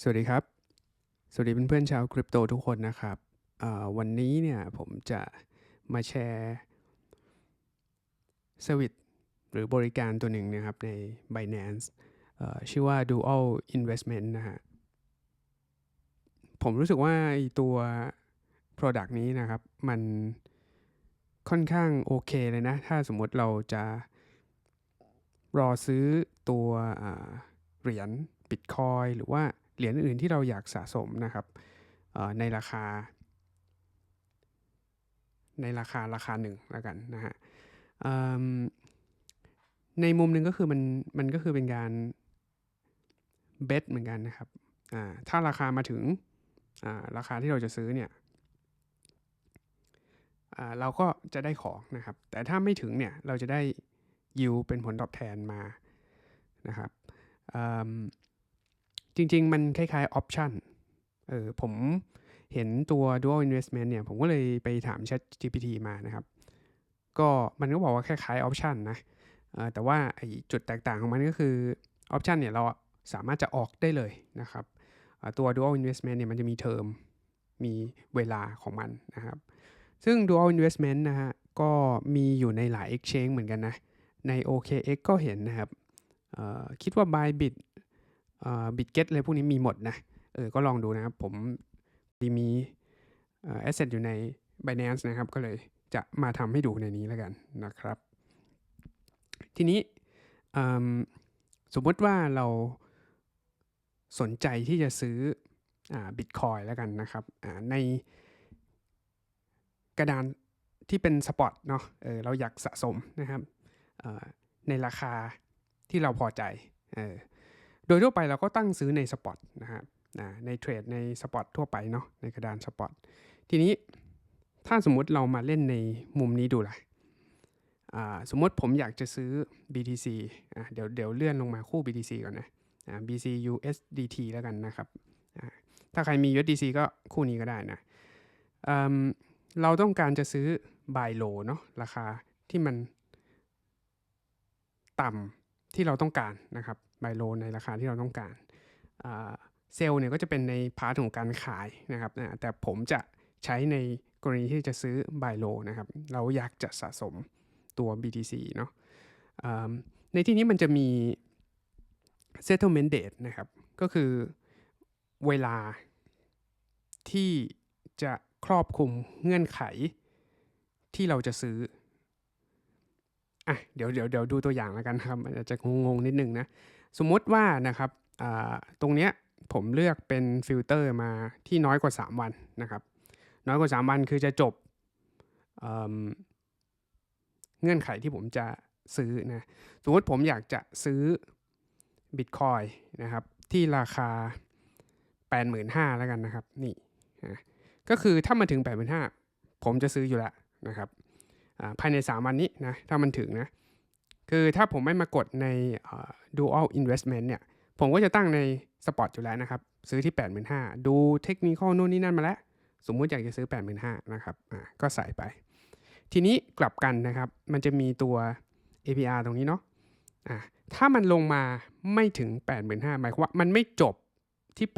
สวัสดีครับ สวัสดีเพื่อนๆชาวคริปโตทุกคนนะครับวันนี้เนี่ยผมจะมาแชร์เซอร์วิสหรือบริการตัวหนึ่งนะครับใน Binance ชื่อว่า Dual Investment นะฮะ ผมรู้สึกว่าไอตัว Product นี้นะครับ มันค่อนข้างโอเคเลยนะ ถ้าสมมติเราจะรอซื้อตัวเหรียญ Bitcoin หรือว่า เหรียญอื่นที่เราอยากสะสมนะครับในราคา ในราคาราคาหนึ่งแล้วกันนะฮะในมุมหนึ่งก็คือมันมันก็คือเป็นการเบ t เหมือนกันนะครับถ้าราคามาถึงราคาที่เราจะซื้อเนี่ยเราก็จะได้ของนะครับ แต่ถ้าไม่ถึงเนี่ยเราจะได้ยิวเป็นผลตอบแทนมานะครับ จริง ๆ มันคล้ายๆ option เออผมเห็นตัว dual investment เนี่ย ผมก็เลยไปถาม Chat GPT มานะครับ ก็มันก็บอกว่าคล้ายๆ option นะเออแต่ว่าไอจุดแตกต่างของมันก็คือ option เนี่ยเราสามารถจะออกได้เลยนะครับ ตัว dual investment เนี่ยมันจะมีเทอมมีเวลาของมันนะครับ ซึ่ง dual investment นะฮะ ก็มีอยู่ในหลาย exchange เหมือนกันนะ ใน OKX ก็เห็นนะครับเอ่อคิดว่า Bybit บิตเก็ตอะไรพวกนี้มีหมดนะ เออ ก็ลองดูนะครับ ผมดีมีแอสเซทอยู่ใน Binance นะครับ ก็เลยจะมาทำให้ดูในนี้แล้วกันนะครับ ทีนี้สมมติว่าเราสนใจที่จะซื้อบิตคอยแล้วกันนะครับ ในกระดานที่เป็นสปอตเนาะเออเราอยากสะสมนะครับในราคาที่เราพอใจเออ โดยทั่วไปเราก็ตั้งซื้อในสปอตนะฮะในเทรดในสปอตทั่วไปเนาะในกระดานสปอตทีนี้ถ้าสมมุติเรามาเล่นในมุมนี้ดูล่ะอ่าสมมติผมอยากจะซื้อ BTC อะเดี๋ยวเดี๋ยวเลื่อนลงมาคู่ BTC ก่อนนะ BC USDT แล้วกันนะครับถ้าใครมี USDC ก็คู่นี้ก็ได้นะอืมเราต้องการจะซื้อ buy low เนาะราคาที่มันต่ำที่เราต้องการนะครับ ไบโลในราคาที่เราต้องการเซลล์เนี่ยก็จะเป็นในพาร์ทของการขายนะครับนะแต่ผมจะใช้ในกรณีที่จะซื้อไบโลนะครับเราอยากจะสะสมตัว BTC เนาะในที่นี้มันจะมี settlement date นะครับ ก็คือเวลาที่จะครอบคลุมเงื่อนไขที่เราจะซื้ออะเดี๋ยวเดี๋ยวเดี๋ยวดูตัวอย่างแล้วกันครับอาจจะงงๆนิดนึงนะ สมมติว่านะครับตรงเนี้ยผมเลือกเป็นฟิลเตอร์มาที่น้อยกว่า 3 วันนะครับ น้อยกว่า 3 วันคือจะจบเเงื่อนไขที่ผมจะซื้อนะสมมติผมอยากจะซื้อ Bitcoin นะครับ ที่ราคา 85,000แล้วกันนะครับ นี่นะก็คือถ้ามาถึง 85,000 ผมจะซื้ออยู่แล้วนะครับภายใน 3 วันนี้นะ ถ้ามันถึงนะ คือถ้าผมไม่มากดใน dual investment เนี่ย ผมก็จะตั้งในสปอตอยู่แล้วนะครับ ซื้อที่ 85,000 ดูเทคนิคโน่นนี่นั่นมาแล้ว สมมุติอยากจะซื้อ 85,000 นะครับอ่าก็ใส่ไป ทีนี้กลับกันนะครับ มันจะมีตัว APR ตรงนี้เนาะอ่าถ้ามันลงมาไม่ถึง 85,000 หมายความว่ามันไม่จบที่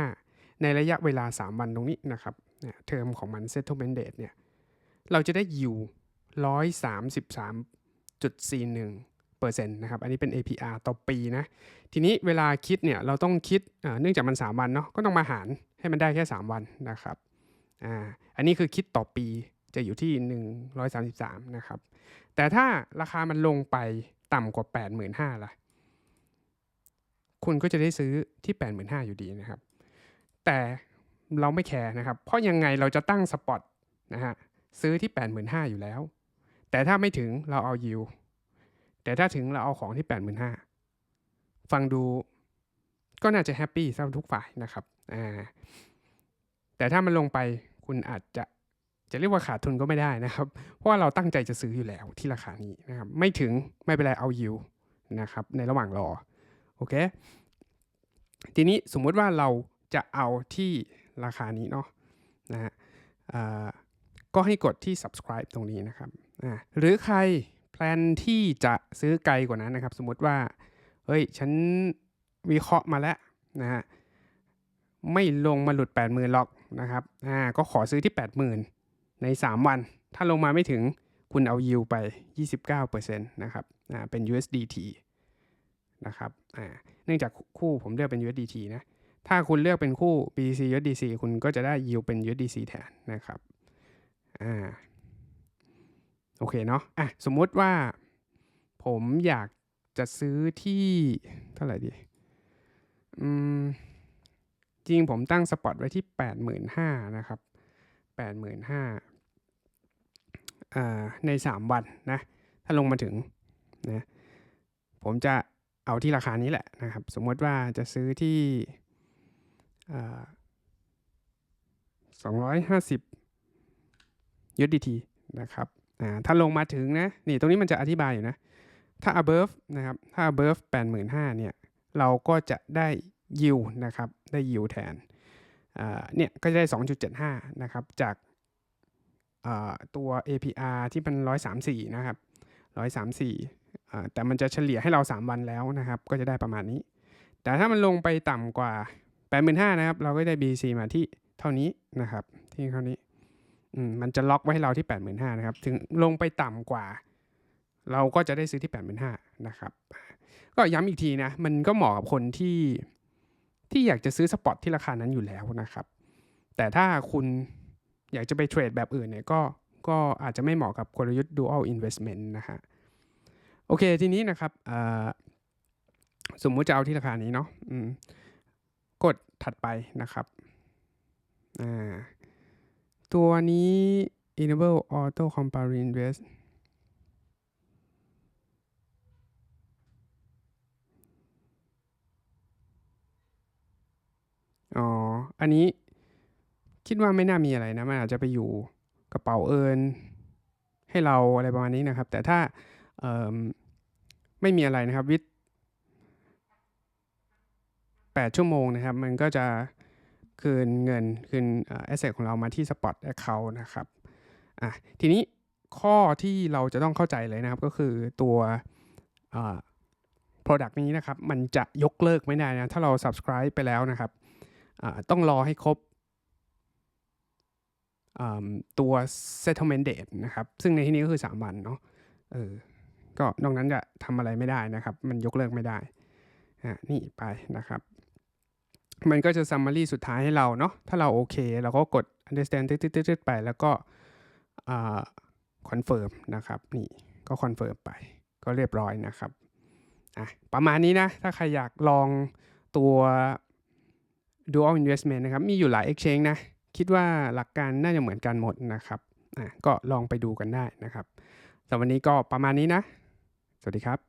85,000 ในระยะเวลา 3 วันตรงนี้นะครับเทอมของมัน settlement date เนี่ย เราจะได้อยิว133 0.41%นะครับ อันนี้เป็น APR ต่อปีนะ ทีนี้เวลาคิดเนี่ยเราต้องคิดเนื่องจากมัน 3 วันเนาะ ก็ต้องมาหารให้มันได้แค่ 3 วันนะครับอ,อันนี้คือคิดต่อปีจะอยู่ที่ 133 นะครับ แต่ถ้าราคามันลงไปต่ำกว่า 85,000ล่ะ คุณก็จะได้ซื้อที่ 85,000 อยู่ดีนะครับ แต่เราไม่แคร์นะครับ เพราะยังไงเราจะตั้งสปอตนะฮะซื้อที่ 85,000 อยู่แล้ว แต่ถ้าไม่ถึงเราเอายิว แต่ถ้าถึงเราเอาของที่ 85,000ฟังดูก็น่าจะแฮปปี้สำหรับทุกฝ่ายนะครับอ่าแต่ถ้ามันลงไปคุณอาจจะจะเรียกว่าขาดทุนก็ไม่ได้นะครับ เพราะว่าเราตั้งใจจะซื้ออยู่แล้วที่ราคานี้นะครับไม่ถึงไม่เป็นไรเอายิวนะครับในระหว่างรอโอเคทีนี้สมมุติว่าเราจะเอาที่ราคานี้เนาะนะฮะ ก็ให้กดที่ subscribe ตรงนี้นะครับหรือใครแพลนที่จะซื้อไกลกว่านั้นนะครับ สมมติว่า เฮ้ย ฉันวิเคราะห์มาแล้วนะฮะไม่ลงมาหลุด 80,000หรอกนะครับอ่าก็ขอซื้อที่ 80,000 ใน 3 วัน ถ้าลงมาไม่ถึงคุณเอายิวไป 29%นะครับอ่าเป็น USDT นะครับอ่าเนื่องจากคู่ผมเลือกเป็น USDT นะ ถ้าคุณเลือกเป็นคู่ BTC USDC คุณก็จะได้ยิวเป็น USDC แทนนะครับ อ่าโอเคเนาะอะสมมุติว่าผมอยากจะซื้อที่เท่าไหร่ดีอืมจริงผมตั้งสปอตไว้ที่ 85,000นะครับ 85,000อ่าใน 3 วันนะ ถ้าลงมาถึงนะผมจะเอาที่ราคานี้แหละนะครับ สมมติว่าจะซื้อที่สองร้อ ยห้าสิบ USDT นะครับถ้าลงมาถึงนะนี่ตรงนี้มันจะอธิบายอยู่นะ ถ้า above นะครับถ้า above 85,000เนี่ยเราก็จะได้ yield นะครับได้ yield แทนเนี่ยก็จะได้ 2.75 นะครับ จากตัว APR ที่มัน134 นะครับ 134อ่าแต่มันจะเฉลี่ยให้เรา 3 วันแล้วนะครับ ก็จะได้ประมาณนี้ แต่ถ้ามันลงไปต่ำกว่า 85,000 นะครับ เราก็ได้ BC มาที่เท่านี้นะครับ ที่เท่านี้ มันจะล็อกไว้ให้เราที่ 85,000นะครับ ถึงลงไปต่ำกว่า เราก็จะได้ซื้อที่ 85,000นะครับ ก็ย้ำอีกทีนะ มันก็เหมาะกับคนที่ที่อยากจะซื้อสปอตที่ราคานั้นอยู่แล้วนะครับ แต่ถ้าคุณอยากจะไปเทรดแบบอื่นเนี่ยก็ก็อาจจะไม่เหมาะกับกลยุทธ์ dual investment นะฮะ โอเค ทีนี้นะครับสมมุติจะเอาที่ราคานี้เนาะกดถัดไปนะครับอ่า ตัวนี้ enable auto compound invest อ๋อ อันนี้คิดว่าไม่น่ามีอะไรนะ มันอาจจะไปอยู่กระเป๋าเอินให้เราอะไรประมาณนี้นะครับ แต่ถ้าไม่มีอะไรนะครับวิด8ชั่วโมงนะครับ มันก็จะ คืนเงินคืนแอสเซทของเรามาที่ Spot Account นะครับอะทีนี้ข้อที่เราจะต้องเข้าใจเลยนะครับ ก็คือตัว Product นี้นะครับ มันจะยกเลิกไม่ได้นะ ถ้าเรา subscribe ไปแล้วนะครับ ต้องรอให้ครบตัว settlement date นะครับ ซึ่งในที่นี้ก็คือ 3 วันเนาะเออก็นอกนั้นจะทำอะไรไม่ได้นะครับ มันยกเลิกไม่ได้อ่นี่ไปนะครับ มันก็จะ summary สุดท้ายให้เราเนาะถ้าเราโอเค เราก็กด understand ตึ๊ดๆไป แล้วก็ confirm นะครับ นี่ก็ confirm ไป ก็เรียบร้อยนะครับอะประมาณนี้นะ ถ้าใครอยากลองตัว dual investment นะครับ มีอยู่หลาย exchange นะ คิดว่าหลักการน่าจะเหมือนกันหมดนะครับอะก็ลองไปดูกันได้นะครับสำหรับวันนี้ก็ประมาณนี้นะ สวัสดีครับ